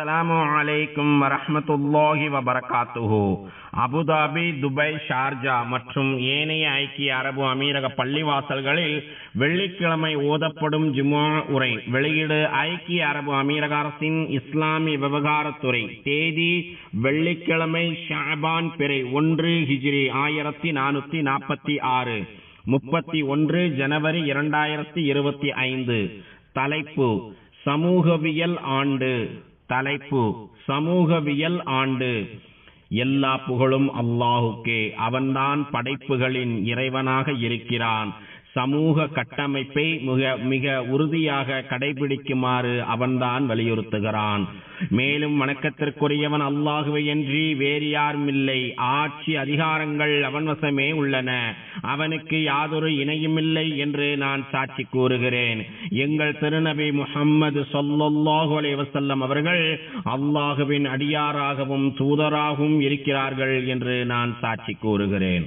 அஸ்ஸலாமு அலைக்கும் வரமத்துல்லாஹி வபரகாத்துஹு அபுதாபி துபாய் ஷார்ஜா மற்றும் ஏனைய ஐக்கிய அரபு அமீரக பள்ளிவாசல்களில் வெள்ளிக்கிழமை ஓதப்படும் ஜுமா உரை. வெளியீடு ஐக்கிய அரபு அமீரக அரசின் இஸ்லாமிய விவகாரத்துறை. தேதி வெள்ளிக்கிழமை ஷாபான் பிறை ஒன்று ஹிஜ்ரி ஆயிரத்தி நானூத்தி நாற்பத்தி ஆறு. முப்பத்தி ஒன்று ஜனவரி இரண்டாயிரத்தி இருபத்தி ஐந்து. தலைப்பு சமூகவியல் ஆண்டு. தலைப்பு சமூகவியல் ஆண்டு. எல்லா புகழும் அல்லாஹுக்கே. அவன்தான் படைப்புகளின் இறைவனாக இருக்கிறான். சமூக கட்டமைப்பை மிக மிக உறுதியாக கடைபிடிக்குமாறு அவன்தான் வலியுறுத்துகிறான். மேலும் வணக்கத்திற்குரியவன் அல்லாஹுவை என்று வேறு யாரும் இல்லை. ஆட்சி அதிகாரங்கள் அவன் வசமே உள்ளன. அவனுக்கு யாதொரு இணையுமில்லை என்று நான் சாட்சி கூறுகிறேன். எங்கள் திருநபி முஹம்மது சொல்லல்லாஹு அலைவசல்லம் அவர்கள் அல்லாஹுவின் அடியாராகவும் தூதராகவும் இருக்கிறார்கள் என்று நான் சாட்சி கூறுகிறேன்.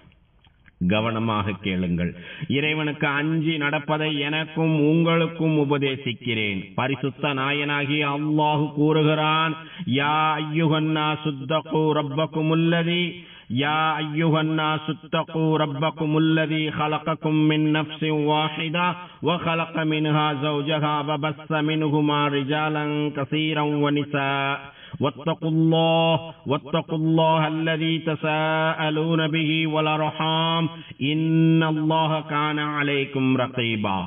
கவனமாக கேளுங்கள் இறைவனுக்கு அஞ்சி நடப்பதை எனக்கும் உங்களுக்கும் உபதேசிக்கிறேன் பரிசுத்த நாயனாகிய அல்லாஹு கூறுகிறான் யா ஐயுகன்னா சுத்தகு ரப்பக்கும் உள்ளதி يا أيها الناس اتقوا ربكم الذي خلقكم من نفس واحدة وخلق منها زوجها وبث منهما رجالا كثيرا ونساء واتقوا الله واتقوا الله الذي تساءلون به والأرحام إن الله كان عليكم رقيبا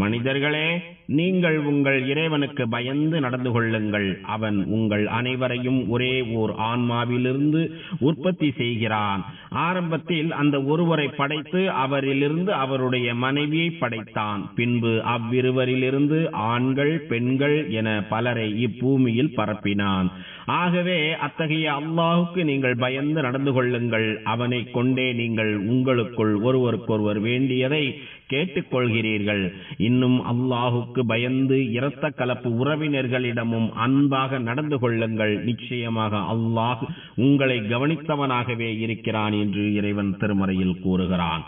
மனிதர்களே நீங்கள் உங்கள் இறைவனுக்கு பயந்து நடந்து கொள்ளுங்கள். அவன் உங்கள் அனைவரையும் ஒரே ஓர் ஆன்மாவிலிருந்து உற்பத்தி செய்கிறான். ஆரம்பத்தில் அந்த ஒருவரை படைத்து அவரிலிருந்து அவருடைய மனைவியை படைத்தான். பின்பு அவ்விருவரிலிருந்து ஆண்கள் பெண்கள் என பலரை இப்பூமியில் பரப்பினான். ஆகவே அத்தகைய அல்லாஹுக்கு நீங்கள் பயந்து நடந்து கொள்ளுங்கள். அவனை கொண்டே நீங்கள் உங்களுக்குள் ஒருவருக்கொருவர் வேண்டியதை கேட்டுக்கொள்கிறீர்கள். இன்னும் அல்லாஹுக்கு பயந்து இரத்த கலப்பு உறவினர்களிடமும் அன்பாக நடந்து கொள்ளுங்கள். நிச்சயமாக அல்லாஹ் உங்களை கவனித்தவனாகவே இருக்கிறான் என்று இறைவன் திருமறையில் கூறுகிறான்.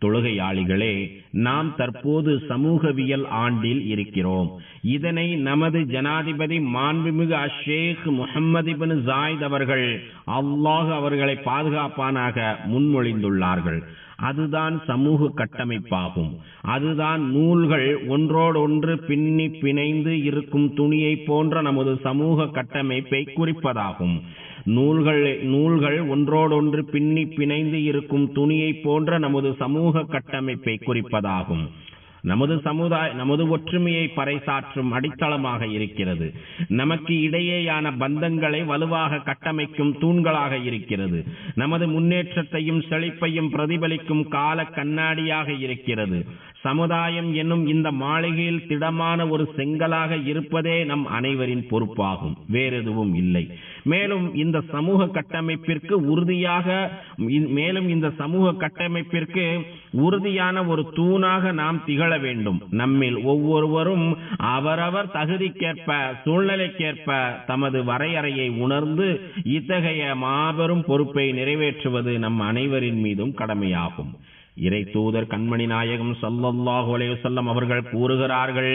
தொழுகையாளிகளே நாம் தற்போது சமூகவியல் ஆண்டில் இருக்கிறோம். இதனை நமது ஜனாதிபதி மாண்புமிகு அஷேக் முகமது பின் ஜாயித் அவர்கள் அல்லாஹ் அவர்களை பாதுகாப்பானாக முன்மொழிந்துள்ளார்கள். அதுதான் சமூக கட்டமைப்பாகும். அதுதான் நூல்கள் ஒன்றோடொன்று பின்னி பிணைந்து இருக்கும் துணியை போன்ற நமது சமூக கட்டமைப்பை குறிப்பதாகும். நூல்கள் நூல்கள் ஒன்றோடொன்று பின்னி பிணைந்து இருக்கும் துணியை போன்ற நமது சமூக கட்டமைப்பை குறிப்பதாகும். நமது சமுதாய நமது ஒற்றுமையை பறைசாற்றும் அடித்தளமாக இருக்கிறது. நமக்கு இடையேயான பந்தங்களை வலுவாக கட்டமைக்கும் தூண்களாக இருக்கிறது. நமது முன்னேற்றத்தையும் செழிப்பையும் பிரதிபலிக்கும் கால கண்ணாடியாக இருக்கிறது. சமுதாயம் என்னும் இந்த மாளிகையில் திடமான ஒரு செங்கலாக இருப்பதே நம் அனைவரின் பொறுப்பாகும். வேறெதுவும் இல்லை. மேலும் இந்த சமூக கட்டமைப்பிற்கு உறுதியாக மேலும் இந்த சமூக கட்டமைப்பிற்கு உறுதியான ஒரு தூணாக நாம் திகழ வேண்டும். நம்மில் ஒவ்வொருவரும் அவரவர் தகுதிக்கேற்ப சூழ்நிலைக்கேற்ப தமது வரையறையை உணர்ந்து இத்தகைய மாபெரும் பொறுப்பை நிறைவேற்றுவது நம் அனைவரின் மீதும் கடமையாகும். இறை தூதர் கண்மணி நாயகம் சல்லல்லாஹு அலைஹி அவர்கள் கூறுகிறார்கள்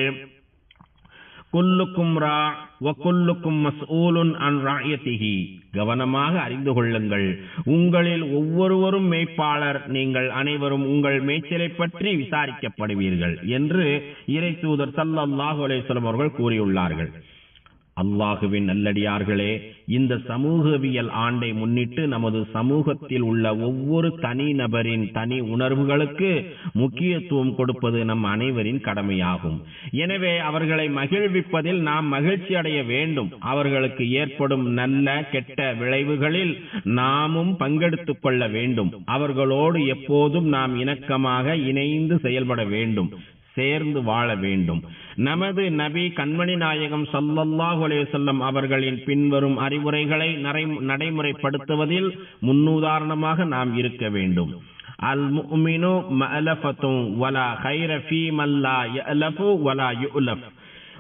குல்லுக்கும் ரா வக்குல்லுக்கும் மஸ்ஊலுன் அன் கவனமாக அறிந்து கொள்ளுங்கள் உங்களில் ஒவ்வொருவரும் மேய்ப்பாளர் நீங்கள் அனைவரும் உங்கள் மேய்ச்சலை பற்றி விசாரிக்கப்படுவீர்கள் என்று இறை தூதர் சல்லல்லாஹு அலைஹி அவர்கள் கூறியுள்ளார்கள். அல்லாஹுவின் நல்லடியார்களே இந்த சமூகவியல் ஆண்டை முன்னிட்டு நமது சமூகத்தில் உள்ள ஒவ்வொரு தனி நபரின் தனி உணர்வுகளுக்கு முக்கியத்துவம் கொடுப்பது நம் அனைவரின் கடமையாகும். எனவே அவர்களை மகிழ்விப்பதில் நாம் மகிழ்ச்சி அடைய வேண்டும். அவர்களுக்கு ஏற்படும் நல்ல கெட்ட விளைவுகளில் நாமும் பங்கெடுத்துக் கொள்ள வேண்டும். அவர்களோடு எப்போதும் நாம் இணக்கமாக இணைந்து செயல்பட வேண்டும். சேர்ந்து வாழ வேண்டும். நமது நபி கண்மணி நாயகம் சல்லல்லாஹு அலைஹி அவர்களின் பின்வரும் அறிவுரைகளை நடைமுறைப்படுத்துவதில் முன்னுதாரணமாக நாம் இருக்க வேண்டும். அல் முமினு மலஃபத்தும் வலா கைர ஃபீ மல்லா யஅலஃபு வலா யுலஃப்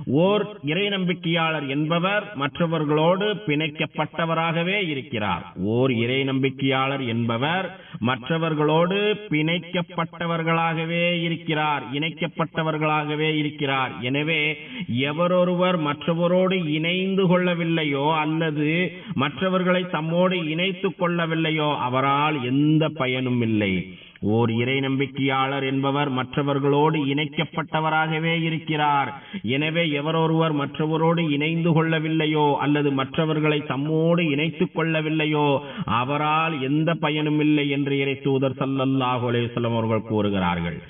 ஓர் இறை நம்பிக்கையாளர் என்பவர் மற்றவர்களோடு பிணைக்கப்பட்டவராகவே இருக்கிறார். ஓர் இறை நம்பிக்கையாளர் என்பவர் மற்றவர்களோடு பிணைக்கப்பட்டவர்களாகவே இருக்கிறார் இணைக்கப்பட்டவர்களாகவே இருக்கிறார். எனவே எவரொருவர் மற்றவரோடு இணைந்து கொள்ளவில்லையோ அல்லது மற்றவர்களை தம்மோடு இணைத்துக் கொள்ளவில்லையோ அவரால் எந்த பயனும் இல்லை. ஓர் இறை நம்பிக்கையாளர் என்பவர் மற்றவர்களோடு இணைக்கப்பட்டவராகவே இருக்கிறார். எனவே எவரொருவர் மற்றவரோடு இணைந்து கொள்ளவில்லையோ அல்லது மற்றவர்களை தம்மோடு இணைத்துக் கொள்ளவில்லையோ அவரால் எந்த பயனும் இல்லை என்று இறை தூதர் சல்லல்லாஹு அலைஹி அவர்கள் கூறுகிறார்கள்.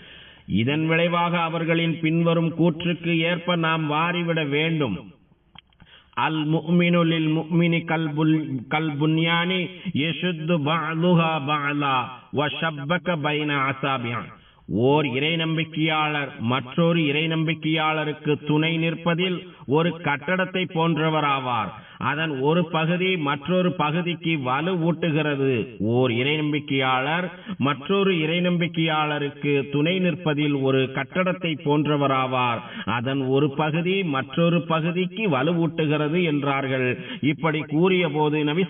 இதன் விளைவாக அவர்களின் பின்வரும் கூற்றுக்கு ஏற்ப நாம் வாரிவிட வேண்டும். அல் முஃமினு லில் முஃமினி கல்புல் கல்புன்யானி யஷுத்து பஅதுஹா பஅலா வ ஷப்பக பைன அஸாபியா ஓர் இறை நம்பிக்கையாளர் மற்றொரு இறை நம்பிக்கையாளருக்கு துணை நிற்பதில் ஒரு கட்டடத்தை போன்றவராவார். அதன் ஒரு பகுதி மற்றொரு பகுதிக்கு வலுவூட்டுகிறது ஓர் இறை நம்பிக்கையாளர் மற்றொரு இறை நம்பிக்கையாளருக்கு துணை நிற்பதில் ஒரு கட்டடத்தை போன்றவராவார். அதன் ஒரு பகுதி மற்றொரு பகுதிக்கு வலுவூட்டுகிறது என்றார்கள். இப்படி கூறிய போது நபி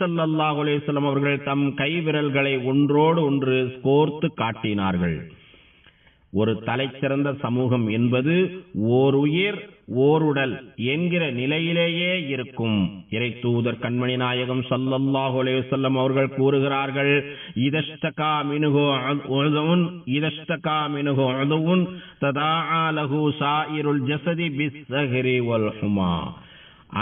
அவர்கள் தம் கைவிரல்களை ஒன்றோடு ஒன்று கோர்த்து காட்டினார்கள். ஒரு தலைச்சிறந்த சமூகம் என்பது ஓர் உயிர் ஓருடல் என்கிற நிலையிலேயே இருக்கும். இறை தூதர் கண்மணி நாயகம் ஸல்லல்லாஹு அலைஹி அவர்கள் கூறுகிறார்கள் இதஷ்டகா மினுகோ உதுவுன் இதஷ்தகா மினுகோ உதுவுன் ததா லஹு சாயிருல் ஜசதி பிஸ்ஸஹ்ரி வல் ஹுமா.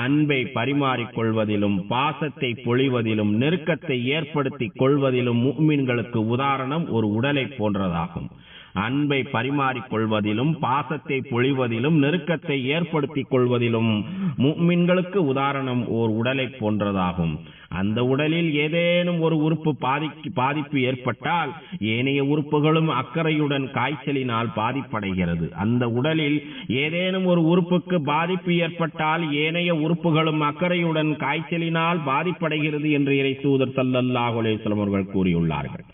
அன்பை பரிமாறிக் கொள்வதிலும் பாசத்தை பொழிவதிலும் நெருக்கத்தை ஏற்படுத்திக் கொள்வதிலும் மீன்களுக்கு உதாரணம் ஒரு உடலை போன்றதாகும். அன்பை பரிமாறிக் கொள்வதிலும் பாசத்தை பொழிவதிலும் நெருக்கத்தை ஏற்படுத்திக் கொள்வதிலும் முஃமின்களுக்கு உதாரணம் ஓர் உடலை போன்றதாகும். அந்த உடலில் ஏதேனும் ஒரு உறுப்பு பாதிக்கு பாதிப்பு ஏற்பட்டால் ஏனைய உறுப்புகளும் அக்கறையுடன் காய்ச்சலினால் பாதிப்படைகிறது. அந்த உடலில் ஏதேனும் ஒரு உறுப்புக்கு பாதிப்பு ஏற்பட்டால் ஏனைய உறுப்புகளும் அக்கறையுடன் காய்ச்சலினால் பாதிப்படைகிறது என்று இறை தூதர் சல்லல்லாஹு அவர்கள் கூறியுள்ளார்கள்.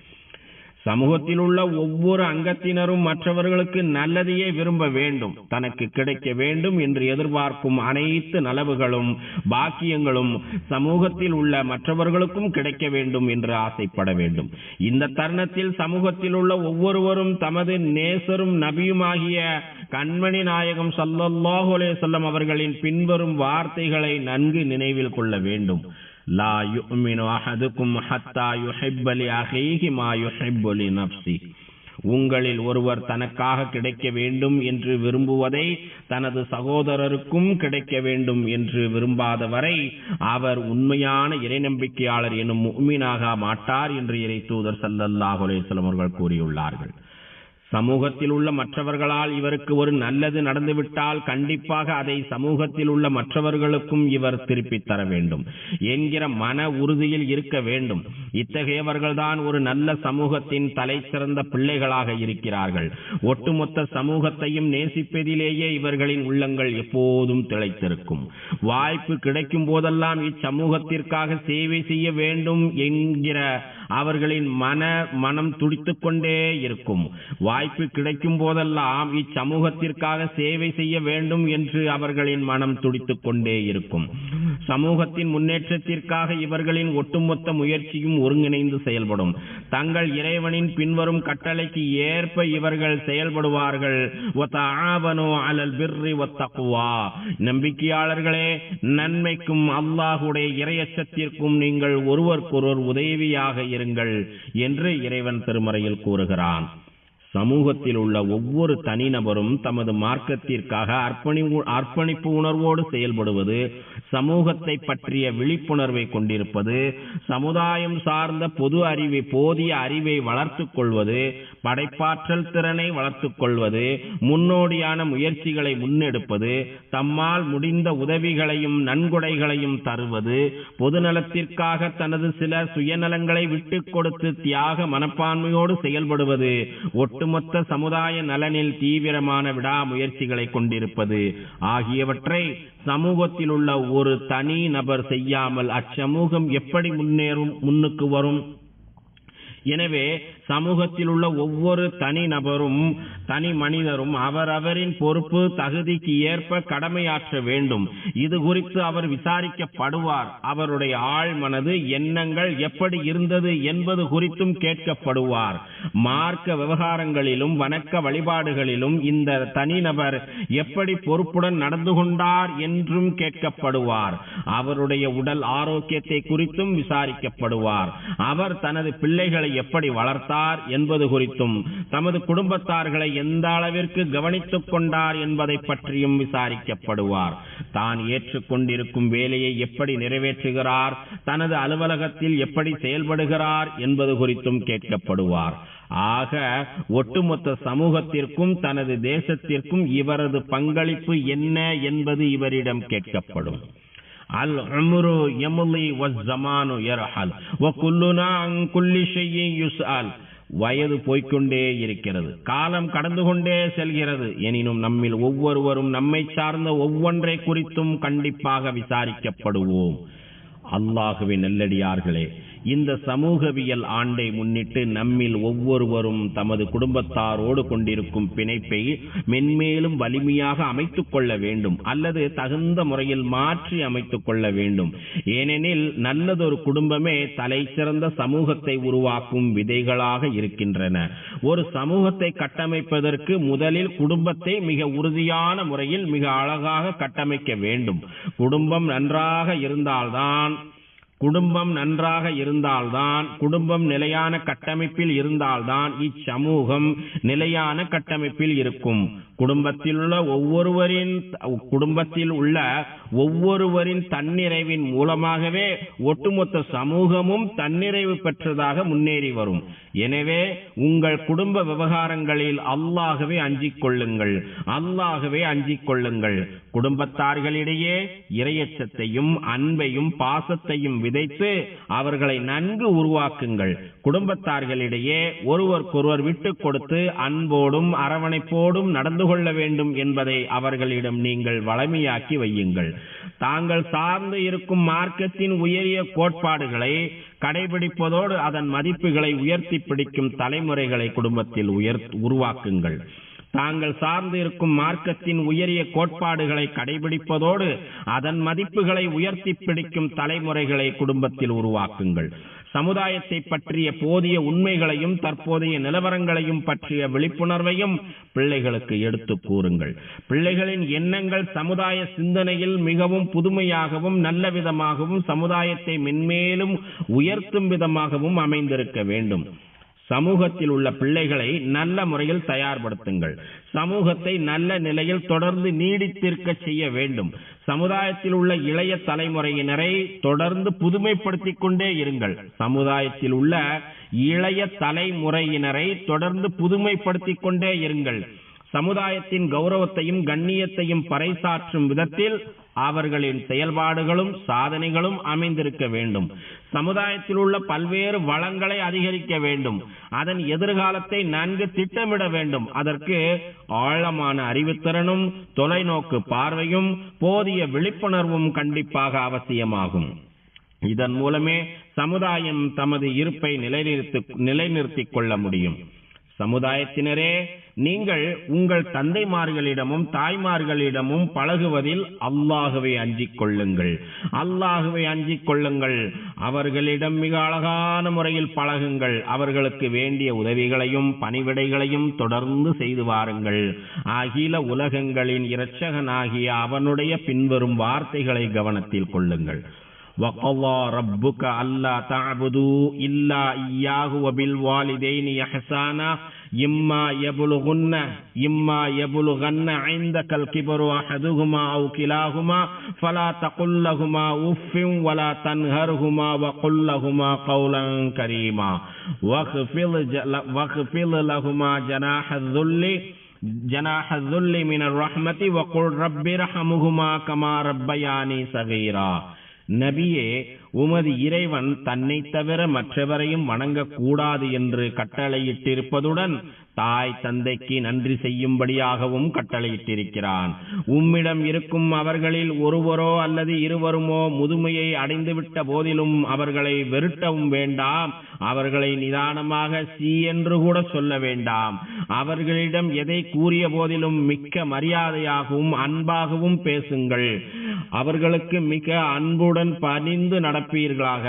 சமூகத்தில் உள்ள ஒவ்வொரு அங்கத்தினரும் மற்றவர்களுக்கு நல்லதையே விரும்ப வேண்டும். தனக்கு கிடைக்க வேண்டும் என்று எதிர்பார்க்கும் அனைத்து நலவுகளும் பாக்கியங்களும் சமூகத்தில் உள்ள மற்றவர்களுக்கும் கிடைக்க வேண்டும் என்று ஆசைப்பட வேண்டும். இந்த தருணத்தில் சமூகத்தில் உள்ள ஒவ்வொருவரும் தமது நேசரும் நபியுமாகிய கண்மணி நாயகம் ஸல்லல்லாஹு அலே வஸல்லம் அவர்களின் பின்வரும் வார்த்தைகளை நன்கு நினைவில் கொள்ள வேண்டும். லா யுமினு அஹதுக்கும் ஹத்தா யுஹிப்ப லி அஹீஹி மா யுஹிப்பு லி நஃப்ஸி உங்களில் ஒருவர் தனக்காக கிடைக்க வேண்டும் என்று விரும்புவதை தனது சகோதரருக்கும் கிடைக்க வேண்டும் என்று விரும்பாத வரை அவர் உண்மையான இறைநம்பிக்கையாளர் எனும் முஃமினாக மாட்டார் என்று இறை தூதர் ஸல்லல்லாஹு அலைஹி அவர்கள் கூறியுள்ளார்கள். சமூகத்தில் உள்ள மற்றவர்களால் இவருக்கு ஒரு நல்லது நடந்துவிட்டால் கண்டிப்பாக அதை சமூகத்தில் உள்ள மற்றவர்களுக்கும் இவர் திருப்பித் தர வேண்டும் என்கிற மன உறுதியில் இருக்க வேண்டும். இத்தகையவர்கள்தான் ஒரு நல்ல சமூகத்தின் தலை சிறந்த பிள்ளைகளாக இருக்கிறார்கள். ஒட்டுமொத்த சமூகத்தையும் நேசிப்பதிலேயே இவர்களின் உள்ளங்கள் எப்போதும் திளைத்திருக்கும். வாய்ப்பு கிடைக்கும் போதெல்லாம் இச்சமூகத்திற்காக சேவை செய்ய வேண்டும் என்கிற அவர்களின் மன மனம் துடித்துக் கொண்டே இருக்கும். வாய்ப்பு கிடைக்கும் போதெல்லாம் இச்சமூகத்திற்காக சேவை செய்ய வேண்டும் என்று அவர்களின் மனம் துடித்துக் கொண்டே இருக்கும். சமூகத்தின் முன்னேற்றத்திற்காக இவர்களின் ஒட்டுமொத்த முயற்சியும் ஒருங்கிணைந்து செயல்படும். தங்கள் இறைவனின் பின்வரும் கட்டளைக்கு ஏற்ப இவர்கள் செயல்படுவார்கள். நம்பிக்கையாளர்களே நன்மைக்கும் அல்லாஹுடைய இரையச்சத்திற்கும் நீங்கள் ஒருவருக்கொருவர் உதவியாக இருங்கள் என்று இறைவன் திருமறையில் கூறுகிறான். சமூகத்தில் உள்ள ஒவ்வொரு தனிநபரும் தமது மார்க்கத்திற்காக அர்ப்பணி அர்ப்பணிப்பு உணர்வோடு செயல்படுவது சமூகத்தை பற்றிய விழிப்புணர்வை கொண்டிருப்பது சமுதாயம் சார்ந்த பொது அறிவை போதிய அறிவை வளர்த்துக் கொள்வது படைப்பாற்றல் திறனை வளர்த்துக் கொள்வது முன்னோடியான முயற்சிகளை முன்னெடுப்பது தம்மால் முடிந்த உதவிகளையும் நன்கொடைகளையும் தருவது பொதுநலத்திற்காக தனது சில சுயநலங்களை விட்டு கொடுத்து தியாக மனப்பான்மையோடு செயல்படுவது ஒட்டுமொத்த சமுதாய நலனில் தீவிரமான விடாமுயற்சிகளை கொண்டிருப்பது ஆகியவற்றை சமூகத்தில் உள்ள ஒரு தனி நபர் செய்யாமல் அச்சமூகம் எப்படி முன்னேறும் முன்னுக்கு வரும்? எனவே சமூகத்தில் உள்ள ஒவ்வொரு தனி நபரும் தனி மனிதரும் அவரவரின் பொறுப்பு தகுதிக்கு ஏற்ப கடமையாற்ற வேண்டும். இது குறித்து அவர் விசாரிக்கப்படுவார். அவருடைய ஆழ்மனது எண்ணங்கள் எப்படி இருந்தது என்பது குறித்தும் கேட்கப்படுவார். மார்க்க விவகாரங்களிலும் வணக்க வழிபாடுகளிலும் இந்த தனிநபர் எப்படி பொறுப்புடன் நடந்து கொண்டார் என்றும் கேட்கப்படுவார். அவருடைய உடல் ஆரோக்கியத்தை குறித்தும் விசாரிக்கப்படுவார். அவர் தனது பிள்ளைகளை எப்படி வளர்த்தார் என்பது குறித்தும் தமது குடும்பத்தார்களை எந்த அளவிற்கு கவனித்துக் கொண்டார் என்பதை பற்றியும் விசாரிக்கப்படுவார். தான் ஏற்றுக்கொண்டிருக்கும் வேலையை எப்படி நிறைவேற்றுகிறார் தனது அலுவலகத்தில் எப்படி செயல்படுகிறார் என்பது குறித்தும் கேட்கப்படுவார். ஆக ஒட்டுமொத்த சமூகத்திற்கும் தனது தேசத்திற்கும் இவரது பங்களிப்பு என்ன என்பது இவரிடம் கேட்கப்படும். அல் உம்ரு எமுலி வஸ்ஸமானு யர்ஹல் வ குல்லுனா அன் குல்லி ஷையின் யுஸ்அல். வயது போய்க்கொண்டே இருக்கிறது காலம் கடந்து கொண்டே செல்கிறது. எனினும் நம்மில் ஒவ்வொருவரும் நம்மை சார்ந்த ஒவ்வொன்றை குறித்தும் கண்டிப்பாக விசாரிக்கப்படுவோம். அல்லாஹுவின் நெல்லடியார்களே இந்த சமூகவியல் ஆண்டை முன்னிட்டு நம்மில் ஒவ்வொருவரும் தமது குடும்பத்தாரோடு கொண்டிருக்கும் பிணைப்பை மென்மேலும் வலிமையாக அமைத்துக் கொள்ள வேண்டும் அல்லது தகுந்த முறையில் மாற்றி அமைத்துக் கொள்ள வேண்டும். ஏனெனில் நல்லதொரு குடும்பமே தலை சிறந்த சமூகத்தை உருவாக்கும் விதைகளாக இருக்கின்றன. ஒரு சமூகத்தை கட்டமைப்பதற்கு முதலில் குடும்பத்தை மிக உறுதியான முறையில் மிக அழகாக கட்டமைக்க வேண்டும். குடும்பம் நன்றாக இருந்தால்தான் குடும்பம் நன்றாக இருந்தால்தான் குடும்பம் நிலையான கட்டமைப்பில் இருந்தால்தான் இச்சமூகம் நிலையான கட்டமைப்பில் இருக்கும். குடும்பத்தில் உள்ள ஒவ்வொருவரின் குடும்பத்தில் உள்ள ஒவ்வொருவரின் தன்னிறைவின் மூலமாகவே ஒட்டுமொத்த சமூகமும் தன்னிறைவு பெற்றதாக முன்னேறி வரும். எனவே உங்கள் குடும்ப விவகாரங்களில் அல்லாகவே அஞ்சிக் கொள்ளுங்கள். அல்லாகவே அஞ்சிக் கொள்ளுங்கள். குடும்பத்தார்களிடையே இரையச்சத்தையும் அன்பையும் பாசத்தையும் விதைத்து அவர்களை நன்கு உருவாக்குங்கள். குடும்பத்தார்களிடையே ஒருவருக்கொருவர் விட்டுக் கொடுத்து அன்போடும் அரவணைப்போடும் நடந்து கொள்ள வேண்டும் என்பதை அவர்களிடம் நீங்கள் வளமையாக்கி வையுங்கள். தாங்கள் சார்ந்து இருக்கும் மார்க்கத்தின் உயரிய கோட்பாடுகளை கடைபிடிப்பதோடு அதன் மதிப்புகளை உயர்த்தி பிடிக்கும் தலைமுறைகளை குடும்பத்தில் உயர் உருவாக்குங்கள். தாங்கள் சார்ந்து இருக்கும் மார்க்கத்தின் உயரிய கோட்பாடுகளை கடைபிடிப்பதோடு அதன் மதிப்புகளை உயர்த்தி பிடிக்கும் தலைமுறைகளை குடும்பத்தில் உருவாக்குங்கள். சமுதாயத்தை பற்றிய போதிய உண்மைகளையும் தற்போதைய நிலவரங்களையும் பற்றிய விழிப்புணர்வையும் பிள்ளைகளுக்கு எடுத்து கூறுங்கள். பிள்ளைகளின் எண்ணங்கள் சமுதாய சிந்தனையில் மிகவும் புதுமையாகவும் நல்ல விதமாகவும் சமுதாயத்தை மென்மேலும் உயர்த்தும் விதமாகவும் அமைந்திருக்க வேண்டும். சமூகத்தில் உள்ள பிள்ளைகளை நல்ல முறையில் தயார்படுத்துங்கள். சமூகத்தை நல்ல நிலையில் தொடர்ந்து நீடித்திருக்க செய்ய வேண்டும். சமுதாயத்தில் உள்ள இளைய தலைமுறையினரை தொடர்ந்து புதுமைப்படுத்திக் கொண்டே இருங்கள். சமுதாயத்தில் உள்ள இளைய தலைமுறையினரை தொடர்ந்து புதுமைப்படுத்திக் கொண்டே இருங்கள். சமுதாயத்தின் கௌரவத்தையும் கண்ணியத்தையும் பறைசாற்றும் விதத்தில் அவர்களின் செயல்பாடுகளும் சாதனைகளும் அமைந்திருக்க வேண்டும். சமுதாயத்தில் உள்ள பல்வேறு வளங்களை அதிகரிக்க வேண்டும். அதன் எதிர்காலத்தை நன்கு திட்டமிட வேண்டும். அதற்கு ஆழமான அறிவுத்திறனும் தொலைநோக்கு பார்வையும் போதிய விழிப்புணர்வும் கண்டிப்பாக அவசியமாகும். இதன் மூலமே சமுதாயம் தமது இருப்பை நிலைநிறுத்தி நிலைநிறுத்திக் கொள்ள முடியும். சமுதாயத்தினரே நீங்கள் உங்கள் தந்தைமார்களிடமும் தாய்மார்களிடமும் பழகுவதில் அல்லாஹுவை அஞ்சிக் கொள்ளுங்கள் அல்லாஹுவை அஞ்சிக் கொள்ளுங்கள் அவர்களிடம் மிக அழகான முறையில் பழகுங்கள் அவர்களுக்கு வேண்டிய உதவிகளையும் பணிவிடைகளையும் தொடர்ந்து செய்து வாருங்கள் அகில உலகங்களின் இரட்சகனாகிய அவனுடைய பின்வரும் வார்த்தைகளை கவனத்தில் கொள்ளுங்கள் وقضى ربك ألا تعبدوا إلا إياه وبالوالدين إحسانا یما یبلغن یما یبلغن عندك الكبر احدهما او كلاهما، فلا تقل لهما اف ولا تنهرهما وقل لهما قولا كريما. واخفض واخفض لهما جناح الذل جناح الذل من الرحمت وقل رب رحمهما كما ربياني صغيرا. نبی உமது இறைவன் தன்னை தவிர மற்றவரையும் வணங்கக்கூடாது என்று கட்டளையிட்டிருப்பதுடன் தாய் தந்தைக்கு நன்றி செய்யும்படியாகவும் கட்டளையிட்டிருக்கிறான். உம்மிடம் இருக்கும் அவர்களில் ஒருவரோ அல்லது இருவருமோ முதுமையை அடைந்துவிட்ட போதிலும் அவர்களை வெறுட்டவும் வேண்டாம். அவர்களை நிதானமாக சி என்று கூட சொல்ல வேண்டாம். அவர்களிடம் எதை கூறிய போதிலும் மிக்க மரியாதையாகவும் அன்பாகவும் பேசுங்கள். அவர்களுக்கு மிக அன்புடன் பணிந்து நடப்பீர்களாக.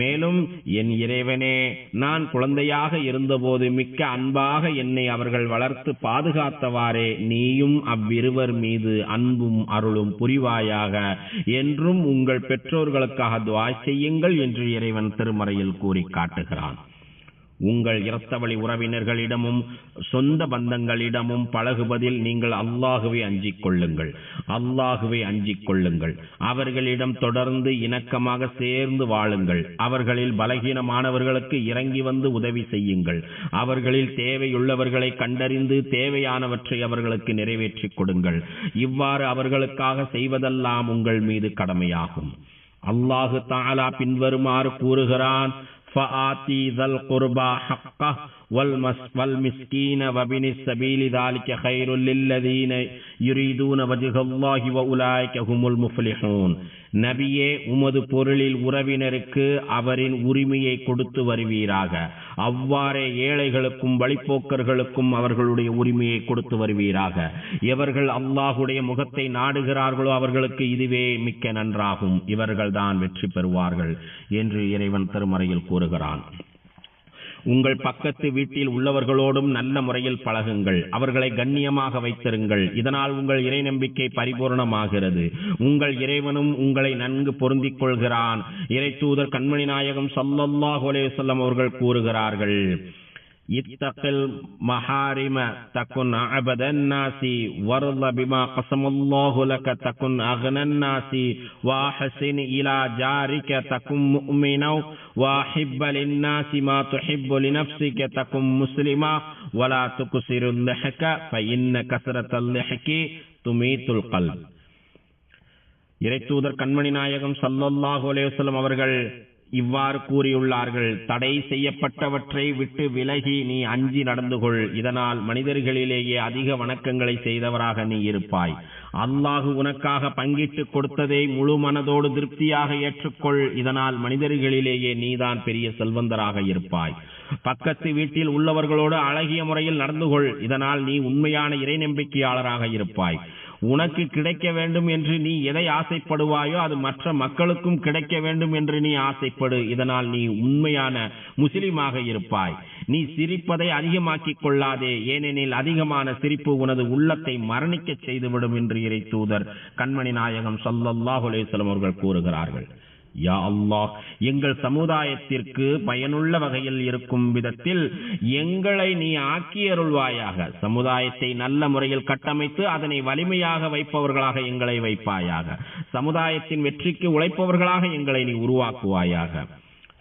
மேலும் என் இறைவனே நான் குழந்தையாக இருந்தபோது மிக்க அன்பாக என்னை அவர்கள் வளர்த்து பாதுகாத்தவாறே நீயும் அவ்விருவர் மீது அன்பும் அருளும் புரிவாயாக என்றும் உங்கள் பெற்றோர்களுக்காக துவா செய்யுங்கள் என்று இறைவன் திருமறையில் கூறி காட்டுகிறான். உங்கள் இரத்தவழி உறவினர்களிடமும் சொந்த பந்தங்களிடமும் பழகுவதில் நீங்கள் அல்லாஹுவை அஞ்சிக் கொள்ளுங்கள். அல்லாஹுவை அஞ்சிக் கொள்ளுங்கள். அவர்களிடம் தொடர்ந்து இணக்கமாக சேர்ந்து வாழுங்கள். அவர்களில் பலகீனமானவர்களுக்கு இறங்கி வந்து உதவி செய்யுங்கள். அவர்களில் தேவையுள்ளவர்களை கண்டறிந்து தேவையானவற்றை அவர்களுக்கு நிறைவேற்றிக் கொடுங்கள். இவ்வாறு அவர்களுக்காக செய்வதெல்லாம் உங்கள் மீது கடமையாகும். அல்லாஹு தாலா பின்வருமாறு கூறுகிறான் فعتی ذل قربا حقہ والمسكين وابن السبيل ذلك خير للذين يريدون وجه الله وأولئك هم المفلحون நபியே உமது பொருளில் உறவினருக்கு அவரின் உரிமையை கொடுத்து வருவீராக அவ்வாறே ஏழைகளுக்கும் வழிப்போக்கர்களுக்கும் அவர்களுடைய உரிமையை கொடுத்து வருவீராக எவர்கள் அல்லாஹுடைய முகத்தை நாடுகிறார்களோ அவர்களுக்கு இதுவே மிக்க நன்றாகும் இவர்கள்தான் வெற்றி பெறுவார்கள் என்று இறைவன் திருமறையில் கூறுகிறான் உங்கள் பக்கத்து வீட்டில் உள்ளவர்களோடும் நல்ல முறையில் பழகுங்கள். அவர்களை கண்ணியமாக வைத்திருங்கள். இதனால் உங்கள் இறை நம்பிக்கை பரிபூர்ணமாகிறது. உங்கள் இறைவனும் உங்களை நன்கு பொருந்திக் கொள்கிறான். இறை தூதர் கண்மணி நாயகம் சல்லல்லாஹு அலைஹி வஸல்லம் அவர்கள் கூறுகிறார்கள். இத்தகில் மஹாரிம தகுன் அபதன் நாசி வர்ல பிமா கசமல்லாஹு லக தகுன் அகனன் நாசி வாஹசின் இலா ஜாரிக தகும் முஃமினவ் வாஹிப்ப லின்னாசி மா துஹிப்பு லினஃப்ஸிக தகும் முஸ்லிமா வலா துக்சிரு ல்லஹக ஃபஇன்ன கஸரத்தல் லிஹகி துமீத்துல் கல்ப் இறைத்தூதர் கண்மணி நாயகம் சல்லல்லாஹு அலைஹி வஸல்லம் அவர்கள் இவ்வாறு கூறியுள்ளார்கள். தடை செய்யப்பட்டவற்றை விட்டு விலகி நீ அஞ்சி நடந்து கொள் இதனால் மனிதர்களிலேயே அதிக வணக்கங்களை செய்தவராக நீ இருப்பாய். அல்லாஹு உனக்காக பங்கிட்டு கொடுத்ததை முழு மனதோடு திருப்தியாக ஏற்றுக்கொள். இதனால் மனிதர்களிலேயே நீதான் பெரிய செல்வந்தராக இருப்பாய். பக்கத்து வீட்டில் உள்ளவர்களோடு அழகிய முறையில் நடந்து கொள் இதனால் நீ உண்மையான இறை நம்பிக்கையாளராக இருப்பாய். உனக்கு கிடைக்க வேண்டும் என்று நீ எதை ஆசைப்படுவாயோ அது மற்ற மக்களுக்கும் கிடைக்க வேண்டும் என்று நீ ஆசைப்படு. இதனால் நீ உண்மையான முஸ்லிமாக இருப்பாய். நீ சிரிப்பதை அதிகமாக்கிக் கொள்ளாதே. ஏனெனில் அதிகமான சிரிப்பு உனது உள்ளத்தை மரணிக்கச் செய்துவிடும் என்று இறை தூதர் கண்மணி நாயகம் சல்லல்லாஹு அவர்கள் கூறுகிறார்கள். யா அல்லாஹ் எங்கள் சமுதாயத்திற்கு பயனுள்ள வகையில் இருக்கும் விதத்தில் எங்களை நீ ஆக்கியருள்வாயாக. சமுதாயத்தை நல்ல முறையில் கட்டமைத்து அதனை வலிமையாக வைப்பவர்களாக எங்களை வைப்பாயாக. சமுதாயத்தின் வெற்றிக்கு உழைப்பவர்களாக எங்களை நீ உருவாக்குவாயாக.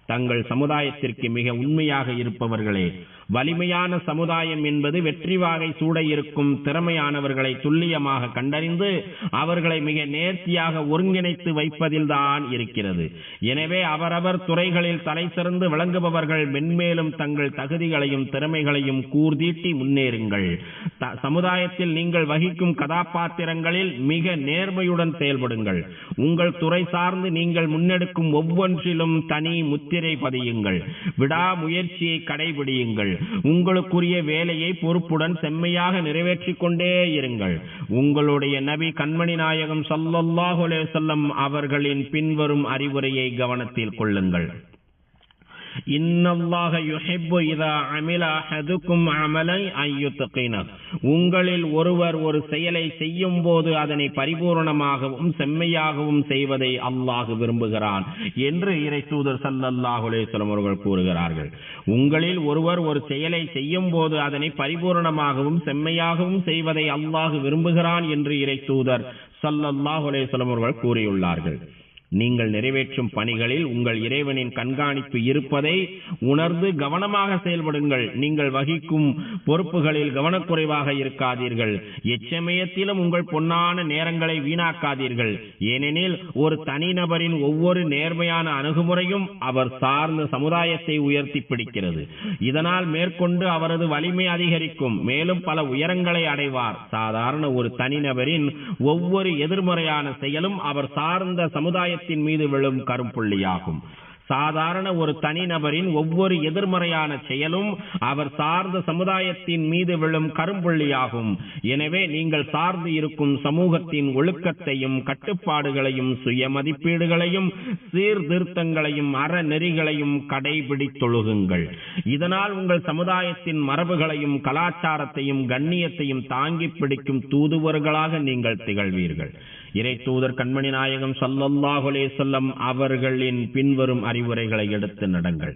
தங்கள் சமுதாயத்திற்கு மிக உண்மையாக இருப்பவர்களே வலிமையான சமுதாயம் என்பது வெற்றி வாகை சூட இருக்கும் திறமையானவர்களை துல்லியமாக கண்டறிந்து அவர்களை மிக நேர்த்தியாக ஒருங்கிணைத்து வைப்பதில்தான் இருக்கிறது. எனவே அவரவர் துறைகளில் தலை சிறந்து விளங்குபவர்கள் மென்மேலும் தங்கள் தகுதிகளையும் திறமைகளையும் கூர்தீட்டி முன்னேறுங்கள். த- சமுதாயத்தில் நீங்கள் வகிக்கும் கதாபாத்திரங்களில் மிக நேர்மையுடன் செயல்படுங்கள். உங்கள் துறை சார்ந்து நீங்கள் முன்னெடுக்கும் ஒவ்வொன்றிலும் தனி முத்திரை பதியுங்கள். விடாமுயற்சியை கடைபிடியுங்கள். உங்களுக்குரிய வேலையை பொறுப்புடன் செம்மையாக நிறைவேற்றிக் கொண்டே இருங்கள். உங்களுடைய நபி கண்மணி நாயகம் ஸல்லல்லாஹு அலைஹி அவர்களின் பின்வரும் அறிவுரையை கவனத்தில் கொள்ளுங்கள். யுஹிப்பு இதா அமில அஹதுக்கும் அமலை உங்களில் ஒருவர் ஒரு செயலை செய்யும் போது அதனை பரிபூரணமாகவும் செம்மையாகவும் செய்வதை அல்லாஹ் விரும்புகிறான் என்று இறை தூதர் அவர்கள் கூறுகிறார்கள். உங்களில் ஒருவர் ஒரு செயலை செய்யும் போது அதனை பரிபூரணமாகவும் செம்மையாகவும் செய்வதை அல்லாஹ் விரும்புகிறான் என்று இறை தூதர் ஸல்லல்லாஹு அலைஹி அவர்கள் கூறியுள்ளார்கள். நீங்கள் நிறைவேற்றும் பணிகளில் உங்கள் இறைவனின் கண்காணிப்பு இருப்பதை உணர்ந்து கவனமாக செயல்படுங்கள். நீங்கள் வகிக்கும் பொறுப்புகளில் கவனக்குறைவாக இருக்காதீர்கள். எச்சமயத்திலும் உங்கள் பொன்னான நேரங்களை வீணாக்காதீர்கள். ஏனெனில் ஒரு தனிநபரின் ஒவ்வொரு நேர்மையான அணுகுமுறையும் அவர் சார்ந்த சமுதாயத்தை உயர்த்தி பிடிக்கிறது. இதனால் மேற்கொண்டு அவரது வலிமை அதிகரிக்கும். மேலும் பல உயரங்களை அடைவார். சாதாரண ஒரு தனிநபரின் ஒவ்வொரு எதிர்மறையான செயலும் அவர் சார்ந்த சமுதாயத்தின் மீது விழும் கரும்புள்ளியாகும். சாதாரண ஒரு தனிநபரின் ஒவ்வொரு எதிர்மறையான செயலும் அவர் சார்ந்த சமுதாயத்தின் மீது விழும் கரும்புள்ளியாகும். எனவே நீங்கள் சார்ந்து இருக்கும் சமூகத்தின் ஒழுக்கத்தையும் கட்டுப்பாடுகளையும் சுய மதிப்பீடுகளையும் சீர்திருத்தங்களையும் அறநெறிகளையும் கடைபிடித்தொழுகுங்கள். இதனால் உங்கள் சமுதாயத்தின் மரபுகளையும் கலாச்சாரத்தையும் கண்ணியத்தையும் தாங்கி பிடிக்கும் தூதுவர்களாக நீங்கள் திகழ்வீர்கள். இறை தூதர் கண்மணி நாயகம் சல்லல்லாஹுலே அலைஹி அவர்களின் பின்வரும் அறிவுரைகளை எடுத்து நடங்கள்.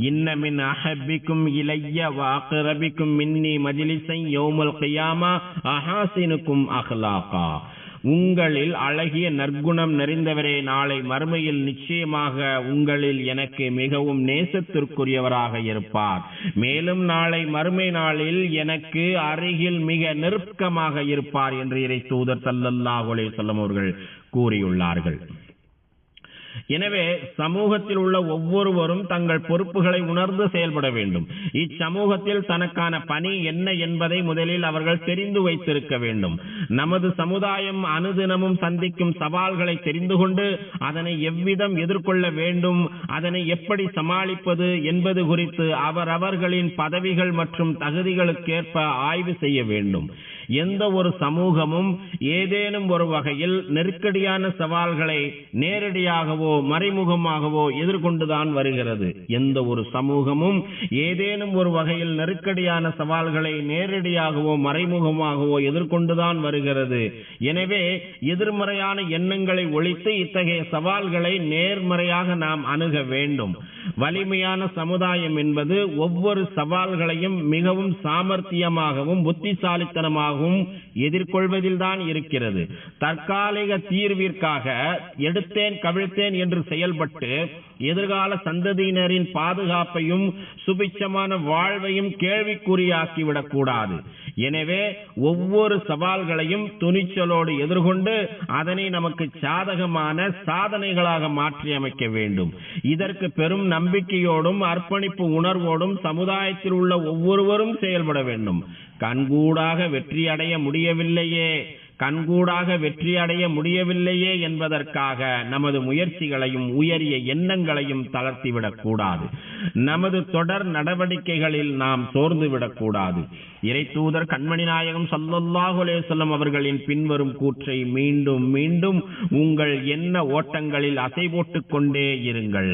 இன்னமின் அஹபிக்கும் இளைய இலைய வாக்கரபிக்கும் மின்னி மஜிலிசை யோமல் கையாமா அஹாசினுக்கும் அஹ்லாகா. உங்களில் அழகிய நற்குணம் நிறைந்தவரே நாளை மறுமையில் நிச்சயமாக உங்களில் எனக்கு மிகவும் நேசத்திற்குரியவராக இருப்பார். மேலும் நாளை மறுமை நாளில் எனக்கு அருகில் மிக நெருக்கமாக இருப்பார் என்று இறை தூதர் ஸல்லல்லாஹு அலைஹி அவர்கள் கூறியுள்ளார்கள். எனவே சமூகத்தில் உள்ள ஒவ்வொருவரும் தங்கள் பொறுப்புகளை உணர்ந்து செயல்பட வேண்டும். இச்சமூகத்தில் தனக்கான பணி என்ன என்பதை முதலில் அவர்கள் தெரிந்து வைத்திருக்க வேண்டும். நமது சமுதாயம் அனுதினமும் சந்திக்கும் சவால்களை தெரிந்து கொண்டு அதனை எவ்விதம் எதிர்கொள்ள வேண்டும் அதனை எப்படி சமாளிப்பது என்பது குறித்து அவரவர்களின் பதவிகள் மற்றும் தகுதிகளுக்கேற்ப ஆய்வு செய்ய வேண்டும். எந்த ஒரு சமூகமும் ஏதேனும் ஒரு வகையில் நெருக்கடியான சவால்களை நேரடியாகவோ மறைமுகமாகவோ எதிர்கொண்டுதான் வருகிறது. எந்த ஒரு சமூகமும் ஏதேனும் ஒரு வகையில் நெருக்கடியான சவால்களை நேரடியாகவோ மறைமுகமாகவோ எதிர்கொண்டுதான் வருகிறது. எனவே எதிர்மறையான எண்ணங்களை ஒழித்து இத்தகைய சவால்களை நேர்மறையாக நாம் அணுக வேண்டும். வலிமையான சமுதாயம் என்பது ஒவ்வொரு சவால்களையும் மிகவும் சாமர்த்தியமாகவும் புத்திசாலித்தனமாகவும் எதிர்கொள்வதில் எதிர்கொள்வதில்தான் இருக்கிறது. தற்காலிக தீர்விற்காக எடுத்தேன் கவிழ்த்தேன் என்று செயல்பட்டு எதிர்கால சந்ததியினரின் பாதுகாப்பையும் சுபிச்சமான வாழ்வையும் கேள்விக்குறியாக்கிவிடக் கூடாது. எனவே ஒவ்வொரு சவால்களையும் துணிச்சலோடு எதிர்கொண்டு அதனை நமக்கு சாதகமான சாதனைகளாக மாற்றி அமைக்க வேண்டும். இதற்கு பெரும் நம்பிக்கையோடும் அர்ப்பணிப்பு உணர்வோடும் சமுதாயத்தில் உள்ள ஒவ்வொருவரும் செயல்பட வேண்டும். கண்கூடாக வெற்றி அடைய முடியவில்லையே கண்கூடாக வெற்றி அடைய முடியவில்லையே என்பதற்காக நமது முயற்சிகளையும் உயரிய எண்ணங்களையும் தளர்த்திவிடக் கூடாது. நமது தொடர் நடவடிக்கைகளில் நாம் சோர்ந்துவிடக்கூடாது இறை தூதர் கண்மணி நாயகம் ஸல்லல்லாஹு அலைஹி அவர்களின் பின்வரும் கூற்றை மீண்டும் மீண்டும் உங்கள் எண்ண ஓட்டங்களில் அசை போட்டுக் கொண்டே இருங்கள்.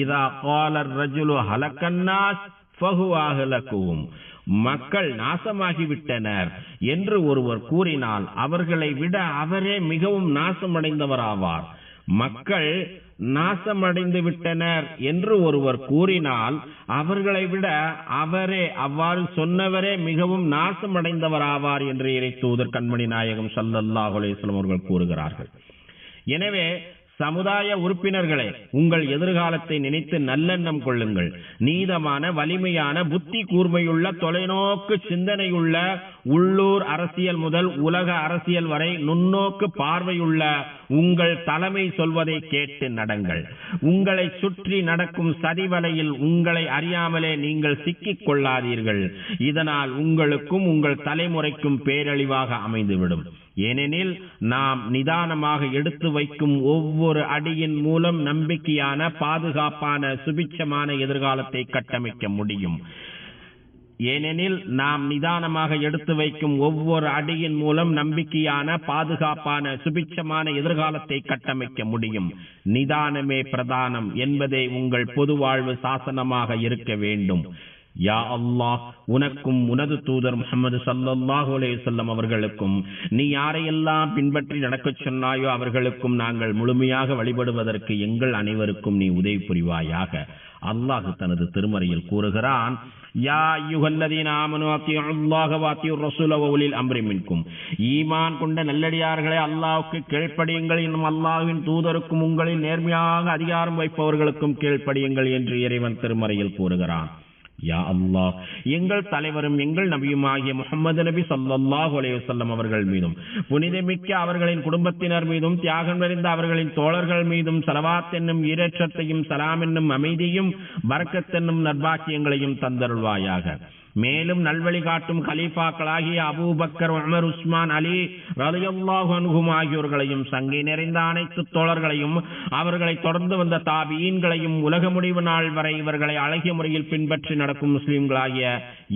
இதா காலர் ரஜுலு ஹலக்கன்னாஸ் ஃபஹுவாஹலக்கும் மக்கள் நாசமாகிவிட்டனர் என்று ஒருவர் கூறினால் அவர்களை விட அவரே மிகவும் நாசமடைந்தவராவார். மக்கள் நாசமடைந்து விட்டனர் என்று ஒருவர் கூறினால் அவர்களை விட அவரே அவ்வாறு சொன்னவரே மிகவும் நாசமடைந்தவராவார் என்று இறை தூதர் கண்மணி நாயகம் ஸல்லல்லாஹு அலைஹி அவர்கள் கூறுகிறார்கள். எனவே சமுதாய உறுப்பினர்களே உங்கள் எதிர்காலத்தை நினைத்து நல்லெண்ணம் கொள்ளுங்கள். நீதமான வலிமையான புத்தி கூர்மையுள்ள தொலைநோக்கு சிந்தனையுள்ள உள்ளூர் அரசியல் முதல் உலக அரசியல் வரை நுண்ணோக்கு பார்வையுள்ள உங்கள் தலைமை சொல்வதை கேட்டு நடங்கள். உங்களை சுற்றி நடக்கும் சதிவலையில் உங்களை அறியாமலே நீங்கள் சிக்கிக் கொள்ளாதீர்கள். இதனால் உங்களுக்கும் உங்கள் தலைமுறைக்கும் பேரழிவாக அமைந்துவிடும். ஏனெனில் நாம் நிதானமாக எடுத்து வைக்கும் ஒவ்வொரு அடியின் மூலம் நம்பிக்கையான பாதுகாப்பான சுபிட்சமான எதிர்காலத்தை கட்டமைக்க முடியும். ஏனெனில் நாம் நிதானமாக எடுத்து வைக்கும் ஒவ்வொரு அடியின் மூலம் நம்பிக்கையான பாதுகாப்பான சுபிட்சமான எதிர்காலத்தை கட்டமைக்க முடியும். நிதானமே பிரதானம் என்பதே உங்கள் பொது வாழ்வு சாசனமாக இருக்க வேண்டும். யா அல்லாஹ் உனக்கும் உனது தூதர் முகமது சல்லல்லாஹு அலேசல்லம் அவர்களுக்கும் நீ யாரையெல்லாம் பின்பற்றி நடக்கச் சொன்னாயோ அவர்களுக்கும் நாங்கள் முழுமையாக வழிபடுவதற்கு எங்கள் அனைவருக்கும் நீ உதவி புரிவாயாக. அல்லாஹ் தனது திருமறையில் கூறுகிறான் யா அய்யுஹல்லதீன ஈமான் கொண்ட நல்லடியார்களே அல்லாவுக்கு கீழ்ப்படியுங்கள் இன்னும் அல்லாவின் தூதருக்கும் உங்களின் நேர்மையாக அதிகாரம் வைப்பவர்களுக்கும் கீழ்ப்படியுங்கள் என்று இறைவன் திருமறையில் கூறுகிறான். யா எங்கள் தலைவரும் எங்கள் நபியுமாகிய முகமது நபி ஸல்லல்லாஹு அலையுசல்லம் அவர்கள் மீதும் புனிதமிக்க அவர்களின் குடும்பத்தினர் மீதும் தியாகம் நிறைந்த அவர்களின் தோழர்கள் மீதும் சலவாத் என்னும் ஈரேற்றத்தையும் சலாம் என்னும் அமைதியும் பரக்கத் என்னும் தந்தருள்வாயாக. மேலும் நல்வழி காட்டும் கலீஃபாக்களாகிய அபூபக்கர் உமர் உஸ்மான் அலி ரலியல்லாஹும் ஆகியோர்களையும் சங்கை நிறைந்த அனைத்து தோழர்களையும் அவர்களை தொடர்ந்து வந்த தாபீன்களையும் உலக முடிவு நாள் வரை இவர்களை அழகிய முறையில் பின்பற்றி நடக்கும் முஸ்லிம்களாகிய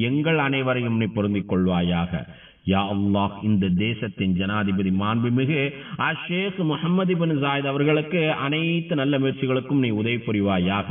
எங்கள் அனைவரையும் நீ பொருந்திக் கொள்வாயாக. யா அல்லாஹ் இந்த தேசத்தின் ஜனாதிபதி மாண்புமிகு அஷேக் முகமது பின் ஜாயித் அவர்களுக்கு அனைத்து நல்ல முயற்சிகளுக்கும் நீ உதவி புரிவாயாக.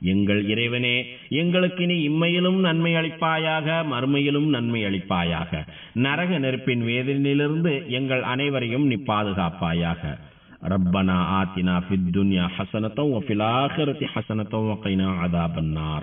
எங்கள் இறைவனே எங்களுக்கு நீ இம்மையிலும் நன்மை அளிப்பாயாக மறுமையிலும் நன்மை அளிப்பாயாக. நரக நெருப்பின் வேதனையிலிருந்து எங்கள் அனைவரையும் நீ பாதுகாப்பாயாக. ரப்பனா ஆத்தினா ஃபித் துன்யா ஹசனத்தம் ஃபில் அதாபன்னார்